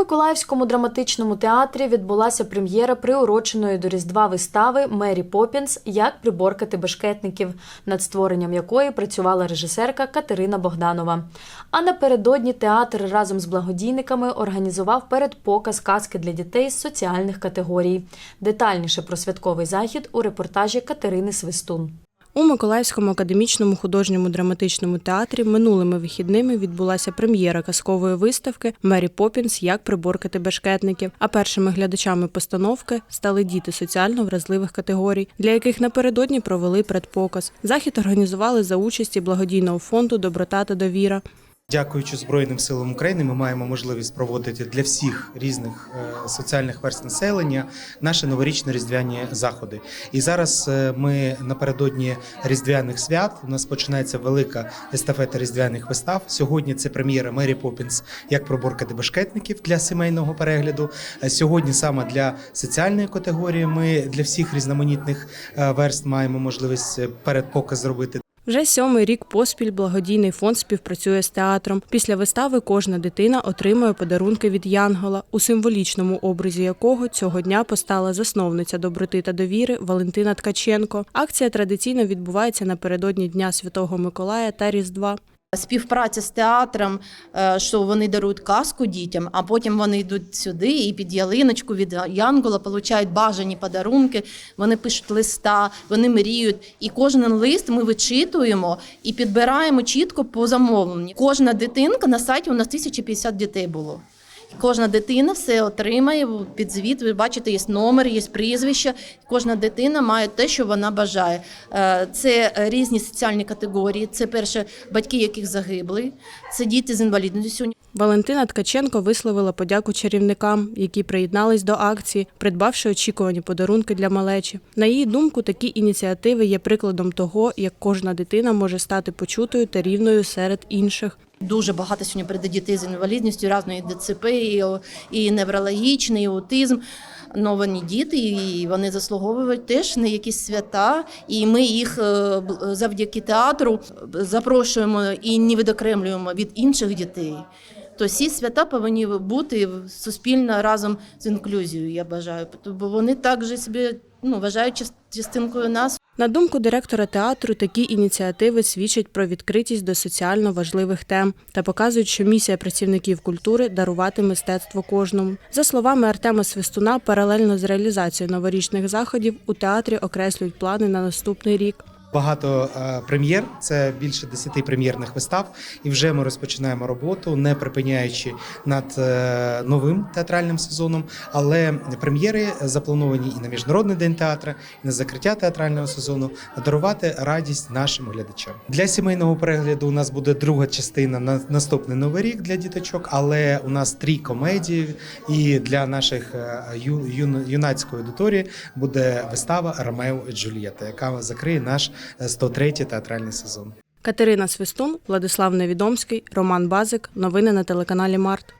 Миколаївському драматичному театрі відбулася прем'єра приуроченої до Різдва вистави Мері Поппінс Як приборкати бешкетників, над створенням якої працювала режисерка Катерина Богданова. А напередодні театр разом з благодійниками організував передпоказ казки для дітей з соціальних категорій. Детальніше про святковий захід у репортажі Катерини Свистун. У Миколаївському академічному художньому драматичному театрі минулими вихідними відбулася прем'єра казкової виставки Мері Попінс Як приборкати бешкетників. А першими глядачами постановки стали діти соціально вразливих категорій, для яких напередодні провели предпоказ. Захід організували за участі благодійного фонду Доброта та довіра. Дякуючи Збройним силам України, ми маємо можливість проводити для всіх різних е, соціальних верст населення наші новорічні різдвяні заходи. І зараз е, ми напередодні різдвяних свят. У нас починається велика естафета різдвяних вистав. Сьогодні це прем'єра Мері Поппінс як проборкати бешкетників для сімейного перегляду. Е, Сьогодні саме для соціальної категорії. Ми для всіх різноманітних верст маємо можливість передпоказ зробити. Вже сьомий рік поспіль благодійний фонд співпрацює з театром. Після вистави кожна дитина отримує подарунки від Янгола, у символічному образі якого цього дня постала засновниця доброти та довіри Валентина Ткаченко. Акція традиційно відбувається напередодні Дня Святого Миколая та Різдва. Співпраця з театром, е, що вони дарують казку дітям, а потім вони йдуть сюди і під ялиночку від Янгола получають бажані подарунки. Вони пишуть листа, вони мріють. І кожен лист ми вичитуємо і підбираємо чітко по замовленню. Кожна дитинка на сайті у нас 1050 дітей було. Кожна дитина все отримає під звіт. Ви бачите, є номер, є прізвище. Кожна дитина має те, що вона бажає. Е, Це різні соціальні категорії. Це перше батьки, яких загибли, це діти з інвалідністю. Валентина Ткаченко висловила подяку чарівникам, які приєднались до акції, придбавши очікувані подарунки для малечі. На її думку, такі ініціативи є прикладом того, як кожна дитина може стати почутою та рівною серед інших. Дуже багато сьогодні прийде дітей з інвалідністю, різної ДЦП, і, і неврологічний, і аутизм. Новані діти, і вони заслуговують теж на якісь свята. І ми їх е, завдяки театру запрошуємо і не відокремлюємо від інших дітей. То всі свята повинні бути суспільно разом з інклюзією, я бажаю. Бо вони також себе ну, вважають частинкою нас. На думку директора театру, такі ініціативи свідчать про відкритість до соціально важливих тем та показують, що місія працівників культури дарувати мистецтво кожному. За словами Артема Свистуна, паралельно з реалізацією новорічних заходів у театрі окреслюють плани на наступний рік. Багато е, прем'єр, це більше 10 прем'єрних вистав, і вже ми розпочинаємо роботу, не припиняючи над е, новим театральним сезоном. Але прем'єри заплановані і на міжнародний день театру, і на закриття театрального сезону, дарувати радість нашим глядачам. Для сімейного перегляду у нас буде друга частина на наступний новий рік для діточок, але у нас три комедії, і для наших е, юнацької аудиторії буде вистава Ромео і Джульєта, яка закриє наш 103-й театральний сезон. Катерина Свистун, Владислав Невідомський, Роман Базик. Новини на телеканалі Март.